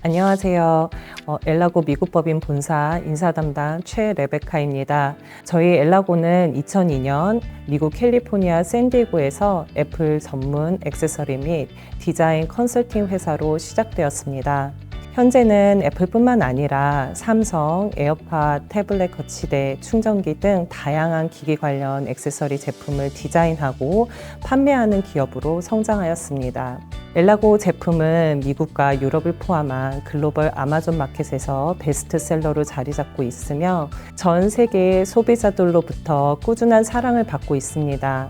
안녕하세요. 어, 엘라고 미국법인 본사 인사 담당 최 레베카입니다. 저희 엘라고는 2002년 미국 캘리포니아 샌디에고에서 애플 전문 액세서리 및 디자인 컨설팅 회사로 시작되었습니다. 현재는 애플뿐만 아니라 삼성, 에어팟, 태블릿 거치대, 충전기 등 다양한 기기 관련 액세서리 제품을 디자인하고 판매하는 기업으로 성장하였습니다. 엘라고 제품은 미국과 유럽을 포함한 글로벌 아마존 마켓에서 베스트셀러로 자리 잡고 있으며 전 세계 소비자들로부터 꾸준한 사랑을 받고 있습니다.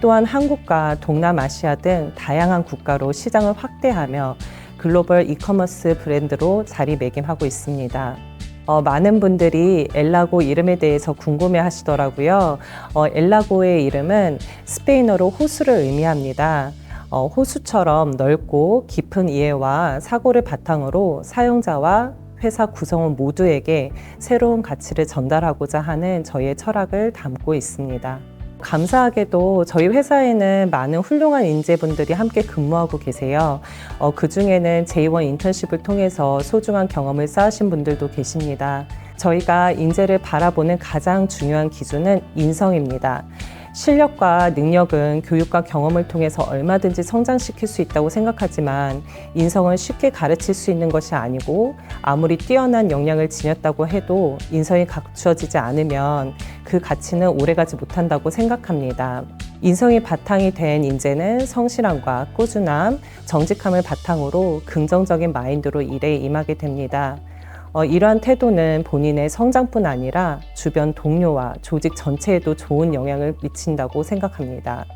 또한 한국과 동남아시아 등 다양한 국가로 시장을 확대하며 글로벌 이커머스 브랜드로 자리매김하고 있습니다. 어, 많은 분들이 엘라고 이름에 대해서 궁금해 하시더라고요. 어, 엘라고의 이름은 스페인어로 호수를 의미합니다. 어, 호수처럼 넓고 깊은 이해와 사고를 바탕으로 사용자와 회사 구성원 모두에게 새로운 가치를 전달하고자 하는 저희의 철학을 담고 있습니다. 감사하게도 저희 회사에는 많은 훌륭한 인재분들이 함께 근무하고 계세요. 어, 그 중에는 J1 인턴십을 통해서 소중한 경험을 쌓으신 분들도 계십니다. 저희가 인재를 바라보는 가장 중요한 기준은 인성입니다. 실력과 능력은 교육과 경험을 통해서 얼마든지 성장시킬 수 있다고 생각하지만 인성은 쉽게 가르칠 수 있는 것이 아니고 아무리 뛰어난 역량을 지녔다고 해도 인성이 갖추어지지 않으면 그 가치는 오래가지 못한다고 생각합니다. 인성이 바탕이 된 인재는 성실함과 꾸준함, 정직함을 바탕으로 긍정적인 마인드로 일에 임하게 됩니다. 어, 이러한 태도는 본인의 성장뿐 아니라 주변 동료와 조직 전체에도 좋은 영향을 미친다고 생각합니다.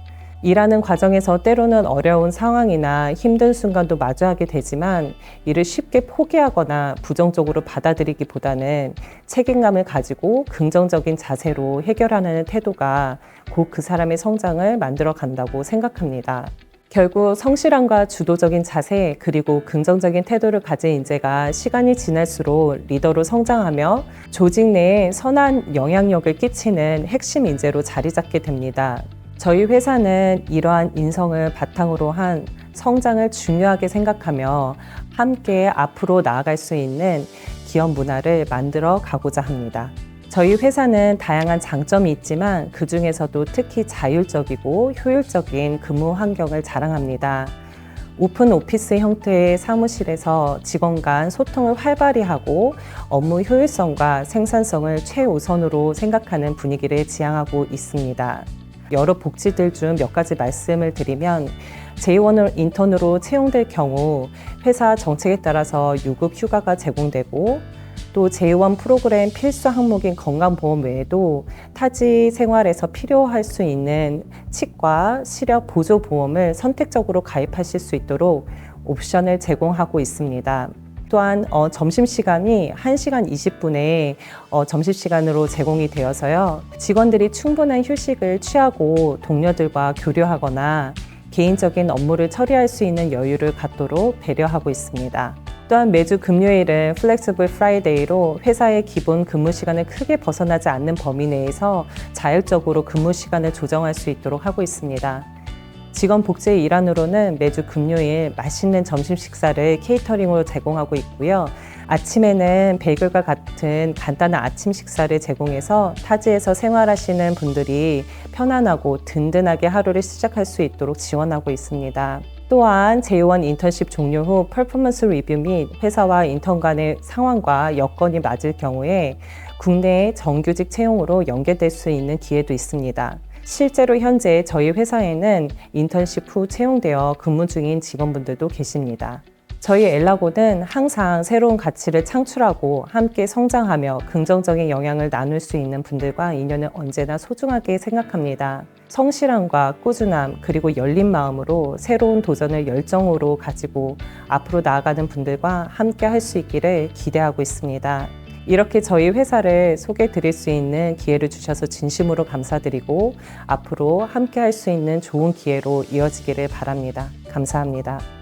일하는 과정에서 때로는 어려운 상황이나 힘든 순간도 마주하게 되지만 이를 쉽게 포기하거나 부정적으로 받아들이기보다는 책임감을 가지고 긍정적인 자세로 해결하는 태도가 곧 그 사람의 성장을 만들어 간다고 생각합니다. 결국 성실함과 주도적인 자세 그리고 긍정적인 태도를 가진 인재가 시간이 지날수록 리더로 성장하며 조직 내에 선한 영향력을 끼치는 핵심 인재로 자리 잡게 됩니다. 저희 회사는 이러한 인성을 바탕으로 한 성장을 중요하게 생각하며 함께 앞으로 나아갈 수 있는 기업 문화를 만들어 가고자 합니다. 저희 회사는 다양한 장점이 있지만 그 중에서도 특히 자율적이고 효율적인 근무 환경을 자랑합니다. 오픈 오피스 형태의 사무실에서 직원 간 소통을 활발히 하고 업무 효율성과 생산성을 최우선으로 생각하는 분위기를 지향하고 있습니다. 여러 복지들 중 몇 가지 말씀을 드리면 제1을 인턴으로 채용될 경우 회사 정책에 따라서 유급 휴가가 제공되고 또 제1 프로그램 필수 항목인 건강보험 외에도 타지 생활에서 필요할 수 있는 치과, 시력 보조 보험을 선택적으로 가입하실 수 있도록 옵션을 제공하고 있습니다. 또한 어, 점심시간이 1시간 20분에 어, 점심시간으로 제공이 되어서요. 직원들이 충분한 휴식을 취하고 동료들과 교류하거나 개인적인 업무를 처리할 수 있는 여유를 갖도록 배려하고 있습니다. 또한 매주 금요일은 플렉스블 프라이데이로 회사의 기본 근무 시간을 크게 벗어나지 않는 범위 내에서 자율적으로 근무 시간을 조정할 수 있도록 하고 있습니다. 직원 복지의 일환으로는 매주 금요일 맛있는 점심 식사를 케이터링으로 제공하고 있고요. 아침에는 베이글과 같은 간단한 아침 식사를 제공해서 타지에서 생활하시는 분들이 편안하고 든든하게 하루를 시작할 수 있도록 지원하고 있습니다. 또한 제1 인턴십 종료 후 퍼포먼스 리뷰 및 회사와 인턴 간의 상황과 여건이 맞을 경우에 국내 정규직 채용으로 연계될 수 있는 기회도 있습니다. 실제로 현재 저희 회사에는 인턴십 후 채용되어 근무 중인 직원분들도 계십니다. 저희 엘라고는 항상 새로운 가치를 창출하고 함께 성장하며 긍정적인 영향을 나눌 수 있는 분들과 인연을 언제나 소중하게 생각합니다. 성실함과 꾸준함 그리고 열린 마음으로 새로운 도전을 열정으로 가지고 앞으로 나아가는 분들과 함께 할 수 있기를 기대하고 있습니다. 이렇게 저희 회사를 소개해 드릴 수 있는 기회를 주셔서 진심으로 감사드리고 앞으로 함께 할 수 있는 좋은 기회로 이어지기를 바랍니다. 감사합니다.